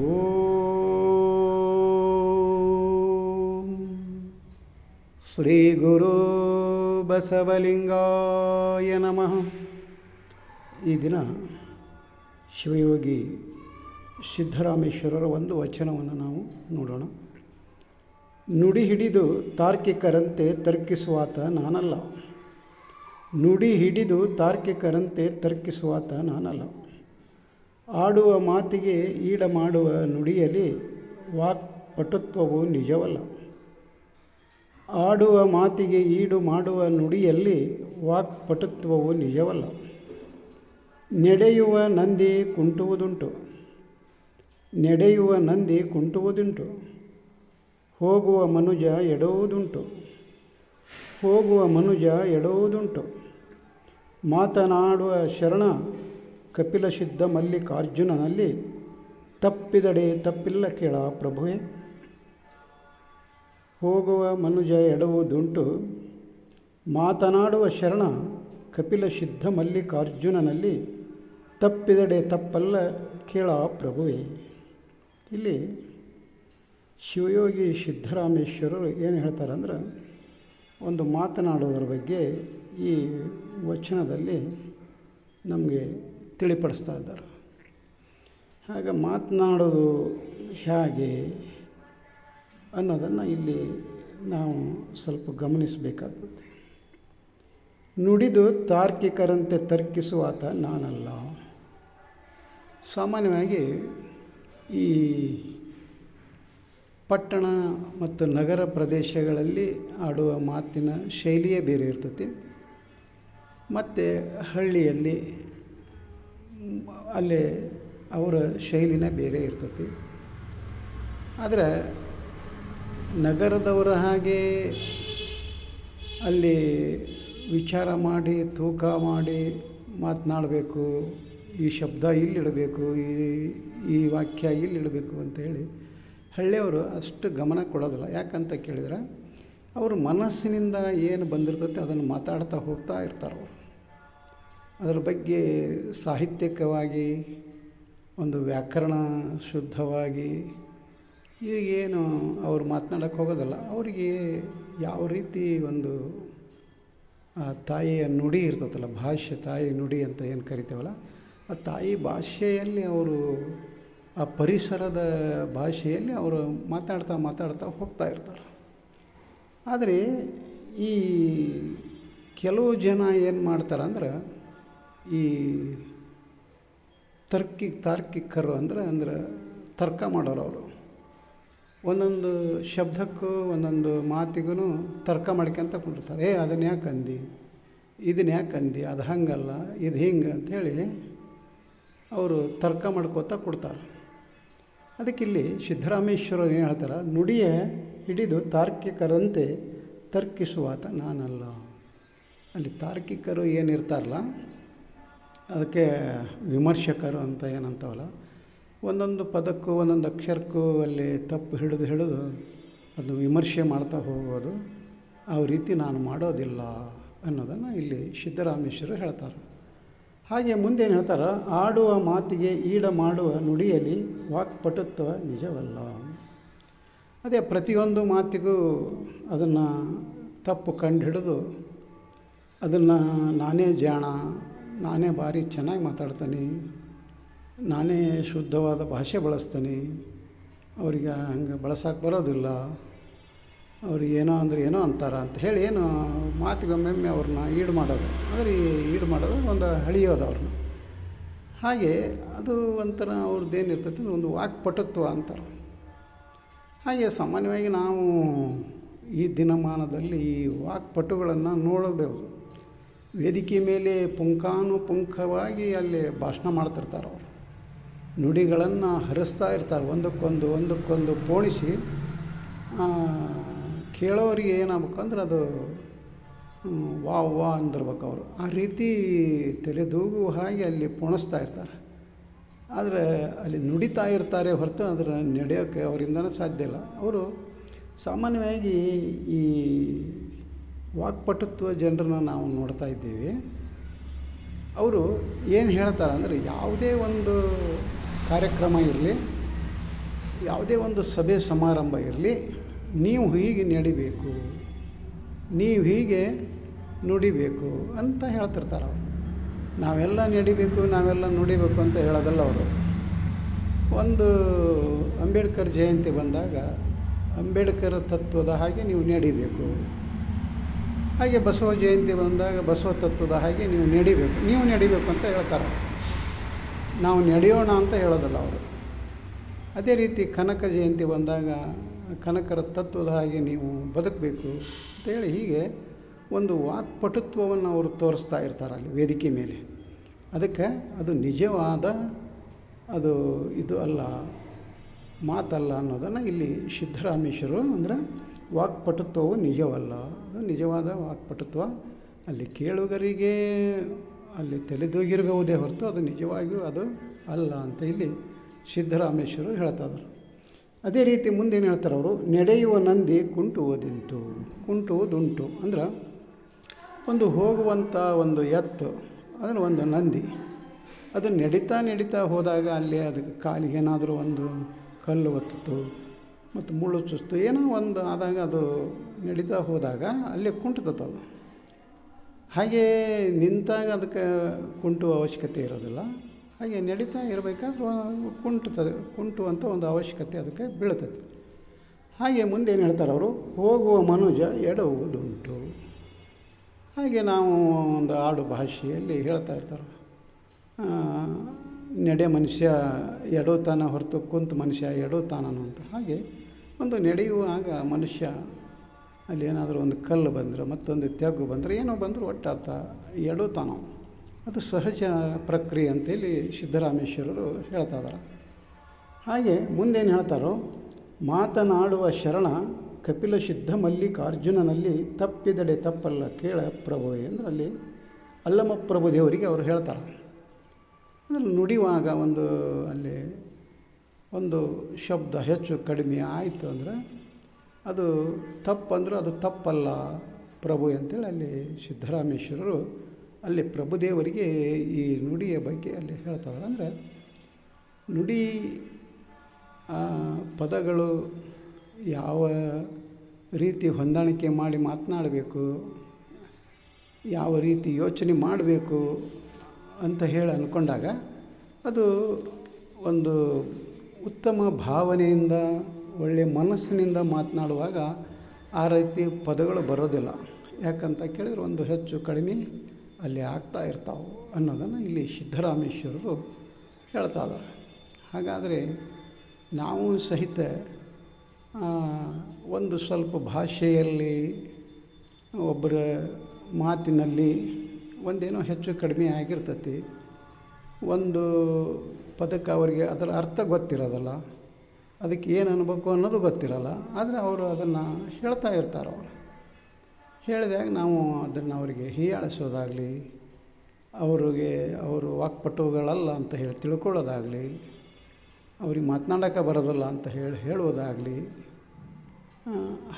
ಶ್ರೀ ಗುರು ಬಸವಲಿಂಗಾಯ ನಮಃ ಈ ದಿನ ಶಿವಯೋಗಿ ಸಿದ್ದರಾಮೇಶ್ವರರ ಒಂದು ವಚನವನ್ನು ನಾವು ನೋಡೋಣ. ನುಡಿ ಹಿಡಿದು ತಾರ್ಕಿಕರಂತೆ ತರ್ಕಿಸುವಾತ ನಾನಲ್ಲ. ನುಡಿ ಹಿಡಿದು ತಾರ್ಕಿಕರಂತೆ ತರ್ಕಿಸುವಾತ ನಾನಲ್ಲ. ಆಡುವ ಮಾತಿಗೆ ಈಡ ಮಾಡುವ ನುಡಿಯಲ್ಲಿ ವಾಕ್ಪಟುತ್ವವು ನಿಜವಲ್ಲ. ಆಡುವ ಮಾತಿಗೆ ಈಡು ಮಾಡುವ ನುಡಿಯಲ್ಲಿ ವಾಕ್ಪಟುತ್ವವು ನಿಜವಲ್ಲ. ನಡೆಯುವ ನಂದಿ ಕುಂಟುವುದುಂಟು. ನಡೆಯುವ ನಂದಿ ಕುಂಟುವುದುಂಟು. ಹೋಗುವ ಮನುಜ ಎಡುವುದುಂಟು. ಹೋಗುವ ಮನುಜ ಎಡುವುದುಂಟು. ಮಾತನಾಡುವ ಶರಣ ಕಪಿಲ ಸಿದ್ಧ ಮಲ್ಲಿಕಾರ್ಜುನನಲ್ಲಿ, ತಪ್ಪಿದಡೆ ತಪ್ಪಿಲ್ಲ ಕೇಳ ಪ್ರಭುವೆ. ಹೋಗುವ ಮನುಜ ಎಡವುದುಂಟು ಮಾತನಾಡುವ ಶರಣ ಕಪಿಲ ಸಿದ್ಧ ಮಲ್ಲಿಕಾರ್ಜುನನಲ್ಲಿ, ತಪ್ಪಿದಡೆ ತಪ್ಪಲ್ಲ ಕೇಳ ಪ್ರಭುವೆ. ಇಲ್ಲಿ ಶಿವಯೋಗಿ ಸಿದ್ದರಾಮೇಶ್ವರರು ಏನು ಹೇಳ್ತಾರೆ ಅಂದ್ರೆ, ಒಂದು ಮಾತನಾಡುವುದರ ಬಗ್ಗೆ ಈ ವಚನದಲ್ಲಿ ನಮಗೆ ತಿಳಿಪಡಿಸ್ತಾ ಇದ್ದಾರೆ. ಹಾಗೆ ಮಾತನಾಡೋದು ಹೇಗೆ ಅನ್ನೋದನ್ನು ಇಲ್ಲಿ ನಾವು ಸ್ವಲ್ಪ ಗಮನಿಸಬೇಕಾಗುತ್ತೆ ನುಡಿದು ತಾರ್ಕಿಕರಂತೆ ತರ್ಕಿಸುವಾತ ನಾನಲ್ಲ. ಸಾಮಾನ್ಯವಾಗಿ ಈ ಪಟ್ಟಣ ಮತ್ತು ನಗರ ಪ್ರದೇಶಗಳಲ್ಲಿ ಆಡುವ ಮಾತಿನ ಶೈಲಿಯೇ ಬೇರೆ ಇರ್ತೈತಿ ಮತ್ತು ಹಳ್ಳಿಯಲ್ಲಿ ಅಲ್ಲಿ ಅವರ ಶೈಲಿನೇ ಬೇರೆ ಇರ್ತತಿ. ಆದರೆ ನಗರದವರ ಹಾಗೆ ಅಲ್ಲಿ ವಿಚಾರ ಮಾಡಿ, ತೂಕ ಮಾಡಿ ಮಾತನಾಡಬೇಕು, ಈ ಶಬ್ದ ಇಲ್ಲಿಡಬೇಕು, ಈ ಈ ವಾಕ್ಯ ಇಲ್ಲಿಡಬೇಕು ಅಂತೇಳಿ ಹಳ್ಳಿಯವರು ಅಷ್ಟು ಗಮನ ಕೊಡೋದಿಲ್ಲ. ಯಾಕಂತ ಕೇಳಿದ್ರೆ ಅವ್ರ ಮನಸ್ಸಿನಿಂದ ಏನು ಬಂದಿರ್ತೈತೆ ಅದನ್ನು ಮಾತಾಡ್ತಾ ಹೋಗ್ತಾ ಇರ್ತಾರೆ ಅದರ ಬಗ್ಗೆ ಸಾಹಿತ್ಯಿಕವಾಗಿ ಒಂದು ವ್ಯಾಕರಣ ಶುದ್ಧವಾಗಿ ಈಗೇನು ಅವ್ರು ಮಾತನಾಡೋಕ್ಕೆ ಹೋಗೋದಲ್ಲ, ಅವರಿಗೆ ಯಾವ ರೀತಿ ಒಂದು, ಆ, ತಾಯಿಯ ನುಡಿ ಇರ್ತದಲ್ಲ ಭಾಷೆ ತಾಯಿ ನುಡಿ ಅಂತ ಏನು ಕರಿತೇವಲ್ಲ, ಆ ತಾಯಿ ಭಾಷೆಯಲ್ಲಿ ಅವರು, ಆ ಪರಿಸರದ ಭಾಷೆಯಲ್ಲಿ ಅವರು ಮಾತಾಡ್ತಾ ಮಾತಾಡ್ತಾ ಹೋಗ್ತಾ ಇರ್ತಾರೆ. ಆದರೆ ಈ ಕೆಲವು ಜನ ಏನು ಮಾಡ್ತಾರೆ ಅಂದ್ರೆ ಈ ತರ್ಕಿ ತಾರ್ಕಿಕರು ಅಂದ್ರೆ ಅಂದ್ರೆ ತರ್ಕ ಮಾಡೋರು ಅವರು. ಒಂದೊಂದು ಶಬ್ದಕ್ಕೂ, ಒಂದೊಂದು ಮಾತಿಗೂ ತರ್ಕ ಮಾಡ್ಕೊಂತ ಕುಂಡಿರ್ತಾರೆ. ಏ, ಅದನ್ನ ಯಾಕೆ ಅಂದಿ? ಇದನ್ನ ಯಾಕೆ ಅಂದಿ? ಅದು ಹಂಗಲ್ಲ, ಇದು ಹಿಂಗೆ ಅಂಥೇಳಿ ಅವರು ತರ್ಕ ಮಾಡ್ಕೋತಾ ಕೊಡ್ತಾರೆ. ಅದಕ್ಕಿಲ್ಲಿ ಸಿದ್ದರಾಮೇಶ್ವರರು ಏನು ಹೇಳ್ತಾರೆ? ನುಡಿಯ ಹಿಡಿದು ತಾರ್ಕಿಕರಂತೆ ತರ್ಕಿಸುವಾತ ನಾನಲ್ಲ. ಅಲ್ಲಿ ತಾರ್ಕಿಕರು ಏನಿರ್ತಾರಲ್ಲ ಅದಕ್ಕೆ ವಿಮರ್ಶಕರು ಅಂತ ಏನಂತವಲ್ಲ, ಒಂದೊಂದು ಪದಕ್ಕೂ, ಒಂದೊಂದು ಅಕ್ಷರಕ್ಕೂ ಅಲ್ಲಿ ತಪ್ಪು ಹಿಡಿದು ಹಿಡಿದು ಅದನ್ನು ವಿಮರ್ಶೆ ಮಾಡ್ತಾ ಹೋಗೋದು, ಆ ರೀತಿ ನಾನು ಮಾಡೋದಿಲ್ಲ ಅನ್ನೋದನ್ನು ಇಲ್ಲಿ ಸಿದ್ದರಾಮೇಶ್ವರ ಹೇಳ್ತಾರೆ. ಹಾಗೆ ಮುಂದೇನು ಹೇಳ್ತಾರೆ, ಆಡುವ ಮಾತಿಗೆ ಈಡ ಮಾಡುವ ನುಡಿಯಲ್ಲಿ ವಾಕ್ಪಟುತ್ವ ನಿಜವಲ್ಲ. ಅದೇ ಪ್ರತಿಯೊಂದು ಮಾತಿಗೂ ಅದನ್ನು ತಪ್ಪು ಕಂಡು ಹಿಡಿದು, ಅದನ್ನು ನಾನೇ ಜಾಣ ನಾನೇ ಭಾರಿ ಚೆನ್ನಾಗಿ ಮಾತಾಡ್ತೀನಿ. ನಾನೇ ಶುದ್ಧವಾದ ಭಾಷೆ ಬಳಸ್ತೀನಿ. ಅವ್ರಿಗೆ ಹಂಗೆ ಬಳಸೋಕೆ ಬರೋದಿಲ್ಲ. ಅವ್ರಿಗೆ ಏನೋ ಅಂದ್ರೆ ಏನೋ ಅಂತಾರ ಅಂತ ಹೇಳಿ ಏನು ಮಾತಿಗೊಮ್ಮೊಮ್ಮೆ ಅವ್ರನ್ನ ಈಡು ಮಾಡೋದು. ಅಂದರೆ ಈಡು ಮಾಡೋದು ಒಂದು ಹಳಿಯೋದು ಅವ್ರನ್ನ. ಹಾಗೆ ಅದು ಒಂಥರ ಅವ್ರದ್ದು ಇರ್ತೈತಿ ಒಂದು ವಾಕ್ಪಟುತ್ವ ಅಂತಾರೆ. ಹಾಗೆ ಸಾಮಾನ್ಯವಾಗಿ ನಾವು ಈ ದಿನಮಾನದಲ್ಲಿ ಈ ವಾಕ್ಪಟುಗಳನ್ನು ನೋಡಬೇಕು ವೇದಿಕೆ ಮೇಲೆ ಪುಂಖಾನುಪುಂಖವಾಗಿ ಅಲ್ಲಿ ಭಾಷಣ ಮಾಡ್ತಿರ್ತಾರೆ ಅವರು. ನುಡಿಗಳನ್ನು ಹರಿಸ್ತಾ ಇರ್ತಾರೆ, ಒಂದಕ್ಕೊಂದು ಒಂದಕ್ಕೊಂದು ಪೋಣಿಸಿ ಕೇಳೋರಿಗೆ ಏನಾಗ್ಬೇಕಂದ್ರೆ ಅದು ವಾ ವಾ ಅಂದಿರ್ಬೇಕು ಅವರು. ಆ ರೀತಿ ತಲೆದೂಗುವ ಹಾಗೆ ಅಲ್ಲಿ ಪೋಣಿಸ್ತಾ ಇರ್ತಾರೆ. ಆದರೆ ಅಲ್ಲಿ ನುಡಿತಾ ಇರ್ತಾರೆ ಹೊರತು ಅದರ ನಡೆಯೋಕ್ಕೆ ಅವರಿಂದನೂ ಸಾಧ್ಯ ಇಲ್ಲ. ಅವರು ಸಾಮಾನ್ಯವಾಗಿ ಈ ವಾಕ್ಪಟುತ್ವ ಜನರನ್ನ ನಾವು ನೋಡ್ತಾ ಇದ್ದೀವಿ. ಅವರು ಏನು ಹೇಳ್ತಾರೆ ಅಂದರೆ ಯಾವುದೇ ಒಂದು ಕಾರ್ಯಕ್ರಮ ಇರಲಿ, ಯಾವುದೇ ಒಂದು ಸಭೆ ಸಮಾರಂಭ ಇರಲಿ, ನೀವು ಹೀಗೆ ನಡಿಬೇಕು, ನೀವು ಹೀಗೆ ನುಡಿಬೇಕು ಅಂತ ಹೇಳ್ತಿರ್ತಾರೆ ಅವರು. ನಾವೆಲ್ಲ ನಡಿಬೇಕು, ನಾವೆಲ್ಲ ನುಡಿಬೇಕು ಅಂತ ಹೇಳೋದಲ್ಲ ಅವರು. ಒಂದು ಅಂಬೇಡ್ಕರ್ ಜಯಂತಿ ಬಂದಾಗ ಅಂಬೇಡ್ಕರ್ ತತ್ವದ ಹಾಗೆ ನೀವು ನಡಿಬೇಕು. ಹಾಗೆ ಬಸವ ಜಯಂತಿ ಬಂದಾಗ ಬಸವ ತತ್ವದ ಹಾಗೆ ನೀವು ನಡಿಬೇಕು. ನೀವು ನಡಿಬೇಕು ಅಂತ ಹೇಳ್ತಾರೆ. ನಾವು ನಡೆಯೋಣ ಅಂತ ಹೇಳೋದಲ್ಲ ಅವರು. ಅದೇ ರೀತಿ ಕನಕ ಜಯಂತಿ ಬಂದಾಗ ಕನಕರ ತತ್ವದ ಹಾಗೆ ನೀವು ಬದುಕಬೇಕು ಅಂತೇಳಿ ಹೀಗೆ ಒಂದು ವಾಕ್ಪಟುತ್ವವನ್ನು ಅವರು ತೋರಿಸ್ತಾ ಇರ್ತಾರೆ ಅಲ್ಲಿ ವೇದಿಕೆ ಮೇಲೆ. ಅದಕ್ಕೆ ಅದು ನಿಜವಾದ ಅದು ಇದು ಅಲ್ಲ, ಮಾತಲ್ಲ ಅನ್ನೋದನ್ನು ಇಲ್ಲಿ ಸಿದ್ದರಾಮೇಶ್ವರರು ಅಂದರೆ ವಾಕ್ಪಟುತ್ವವು ನಿಜವಲ್ಲ. ಅದು ನಿಜವಾದ ವಾಕ್ಪಟುತ್ವ. ಅಲ್ಲಿ ಕೇಳುಗರಿಗೆ ಅಲ್ಲಿ ತಲೆದೂಗಿರಬಹುದೇ ಹೊರತು ಅದು ನಿಜವಾಗಿಯೂ ಅದು ಅಲ್ಲ ಅಂತ ಇಲ್ಲಿ ಸಿದ್ದರಾಮೇಶ್ವರರು ಹೇಳ್ತಾ ಅದೇ ರೀತಿ ಮುಂದೇನು ಹೇಳ್ತಾರೆ ಅವರು? ನಡೆಯುವ ನಂದಿ ಕುಂಟುವುದಿಂತು. ಕುಂಟುವುದುಂಟು. ಅಂದ್ರೆ ಒಂದು ಹೋಗುವಂಥ ಒಂದು ಎತ್ತು ಅದನ್ನು ಒಂದು ನಂದಿ. ಅದು ನಡೀತಾ ನಡೀತಾ ಹೋದಾಗ ಅಲ್ಲಿ ಅದಕ್ಕೆ ಕಾಲಿಗೆ ಏನಾದರೂ ಒಂದು ಕಲ್ಲು ಒತ್ತಿತು ಮತ್ತು ಮುಳ್ಳು ಚುಸ್ತು ಏನೋ ಒಂದು ಆದಾಗ ಅದು ನಡೀತಾ ಹೋದಾಗ ಅಲ್ಲಿ ಕುಂಟುತ್ತದು ಅದು. ಹಾಗೇ ನಿಂತಾಗ ಅದಕ್ಕೆ ಕುಂಟುವ ಅವಶ್ಯಕತೆ ಇರೋದಿಲ್ಲ. ಹಾಗೆ ನಡೀತಾ ಇರಬೇಕಾದ್ರೆ ಕುಂಟುತ್ತದೆ, ಕುಂಟುವಂಥ ಒಂದು ಅವಶ್ಯಕತೆ ಅದಕ್ಕೆ ಬೀಳ್ತದೆ ಹಾಗೆ ಮುಂದೆ ಏನು ಹೇಳ್ತಾರೆ ಅವರು? ಹೋಗುವ ಮನುಜ ಎಡವುವುದುಂಟು ಹಾಗೆ ನಾವು ಒಂದು ಆಡು ಭಾಷೆಯಲ್ಲಿ ಹೇಳ್ತಾ ಇರ್ತಾರೆ. ನಡೆ ಮನುಷ್ಯ ಎಡವುತ್ತಾನ ಹೊರತು ಕುಂತು ಮನುಷ್ಯ ಎಡೋತಾನನು ಅಂತ ಹಾಗೆ ಒಂದು ನಡೆಯುವಾಗ ಮನುಷ್ಯ ಅಲ್ಲಿ ಏನಾದರೂ ಒಂದು ಕಲ್ಲು ಬಂದರೆ ಮತ್ತೊಂದು ತೆಗ್ಗು ಬಂದರೆ ಏನೋ ಬಂದರೂ ಒಟ್ಟಾತ ತಾನೋ. ಅದು ಸಹಜ ಪ್ರಕ್ರಿಯೆ ಅಂತೇಳಿ ಸಿದ್ದರಾಮೇಶ್ವರರು ಹೇಳ್ತಾ ಇದ್ದಾರೆ ಹಾಗೆ ಮುಂದೇನು ಹೇಳ್ತಾರೋ, ಮಾತನಾಡುವ ಶರಣ ಕಪಿಲ ಸಿದ್ಧ ಮಲ್ಲಿಕಾರ್ಜುನನಲ್ಲಿ ತಪ್ಪಿದಡೆ ತಪ್ಪಲ್ಲ ಕೇಳ ಪ್ರಭುವೆ ಅಂದ್ರೆ ಅಲ್ಲಿ ಅಲ್ಲಮ ಪ್ರಭು ದೇವರಿಗೆ ಅವರು ಹೇಳ್ತಾರೆ. ಅಂದರೆ ನುಡಿಯುವಾಗ ಒಂದು ಅಲ್ಲಿ ಒಂದು ಶಬ್ದ ಹೆಚ್ಚು ಕಡಿಮೆ ಆಯಿತು ಅಂದರೆ ಅದು ತಪ್ಪಂದ್ರೆ ಅದು ತಪ್ಪಲ್ಲ ಪ್ರಭು ಅಂತೇಳಿ ಅಲ್ಲಿ ಸಿದ್ದರಾಮೇಶ್ವರರು ಅಲ್ಲಿ ಪ್ರಭುದೇವರಿಗೆ ಈ ನುಡಿಯ ಬಗ್ಗೆ ಅಲ್ಲಿ ಹೇಳ್ತಾರೆ ಅಂದರೆ ನುಡಿ ಪದಗಳು ಯಾವ ರೀತಿ ಹೊಂದಾಣಿಕೆ ಮಾಡಿ ಮಾತನಾಡಬೇಕು, ಯಾವ ರೀತಿ ಯೋಚನೆ ಮಾಡಬೇಕು ಅಂತ ಹೇಳಿ ಅಂದ್ಕೊಂಡಾಗ ಅದು ಒಂದು ಉತ್ತಮ ಭಾವನೆಯಿಂದ ಒಳ್ಳೆಯ ಮನಸ್ಸಿನಿಂದ ಮಾತನಾಡುವಾಗ ಆ ರೀತಿ ಪದಗಳು ಬರೋದಿಲ್ಲ. ಯಾಕಂತ ಕೇಳಿದ್ರೆ ಒಂದು ಹೆಚ್ಚು ಕಡಿಮೆ ಅಲ್ಲಿ ಆಗ್ತಾ ಇರ್ತಾವೆ ಅನ್ನೋದನ್ನು ಇಲ್ಲಿ ಸಿದ್ದರಾಮೇಶ್ವರರು ಹೇಳ್ತಾ ಇದ್ದಾರೆ. ಹಾಗಾದರೆ ನಾವು ಸಹಿತ ಒಂದು ಸ್ವಲ್ಪ ಭಾಷೆಯಲ್ಲಿ, ಒಬ್ಬರ ಮಾತಿನಲ್ಲಿ ಒಂದೇನೋ ಹೆಚ್ಚು ಕಡಿಮೆ ಆಗಿರ್ತತಿ. ಒಂದು ಪದಕ್ಕೆ ಅವರಿಗೆ ಅದರ ಅರ್ಥ ಗೊತ್ತಿರೋದಲ್ಲ. ಅದಕ್ಕೆ ಏನು ಅನ್ಬೇಕು ಅನ್ನೋದು ಗೊತ್ತಿರಲ್ಲ. ಆದರೆ ಅವರು ಅದನ್ನು ಹೇಳ್ತಾ ಇರ್ತಾರೆ ಅವರು. ಹೇಳಿದಾಗ ನಾವು ಅದನ್ನು ಅವರಿಗೆ ಹೀಯಾಳಿಸೋದಾಗಲಿ, ಅವರಿಗೆ ಅವರು ವಾಕ್ಪಟುಗಳಲ್ಲ ಅಂತ ಹೇಳಿ ತಿಳ್ಕೊಳ್ಳೋದಾಗಲಿ, ಅವ್ರಿಗೆ ಮಾತನಾಡೋಕೆ ಬರೋದಲ್ಲ ಅಂತ ಹೇಳಿ ಹೇಳೋದಾಗಲಿ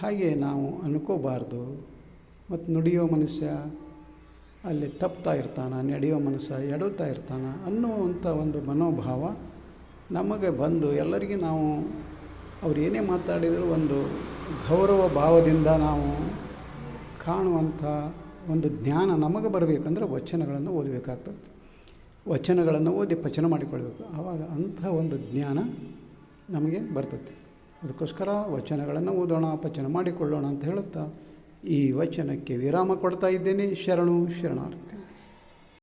ಹಾಗೆ ನಾವು ಅನ್ಕೋಬಾರ್ದು. ಮತ್ತು ನುಡಿಯೋ ಮನುಷ್ಯ ಅಲ್ಲಿ ತಪ್ತಾ ಇರ್ತಾನೆ, ನಡೆಯೋ ಮನಸ್ಸು ಎಡುತ್ತಾ ಇರ್ತಾನೆ ಅನ್ನುವಂಥ ಒಂದು ಮನೋಭಾವ ನಮಗೆ ಬಂದು ಎಲ್ಲರಿಗೆ ನಾವು ಅವ್ರು ಏನೇ ಮಾತಾಡಿದರೂ ಒಂದು ಗೌರವ ಭಾವದಿಂದ ನಾವು ಕಾಣುವಂಥ ಒಂದು ಜ್ಞಾನ ನಮಗೆ ಬರಬೇಕಂದ್ರೆ ವಚನಗಳನ್ನು ಓದಬೇಕಾಗ್ತದೆ. ವಚನಗಳನ್ನು ಓದಿ ಪಚನ ಮಾಡಿಕೊಳ್ಬೇಕು. ಆವಾಗ ಅಂಥ ಒಂದು ಜ್ಞಾನ ನಮಗೆ ಬರ್ತದೆ. ಅದಕ್ಕೋಸ್ಕರ ವಚನಗಳನ್ನು ಓದೋಣ, ಪಚನ ಮಾಡಿಕೊಳ್ಳೋಣ ಅಂತ ಹೇಳುತ್ತಾ ಈ ವಚನಕ್ಕೆ ವಿರಾಮ ಕೊಡ್ತಾ ಇದ್ದೇನೆ. ಶರಣು ಶರಣಾರ್ಥಿ.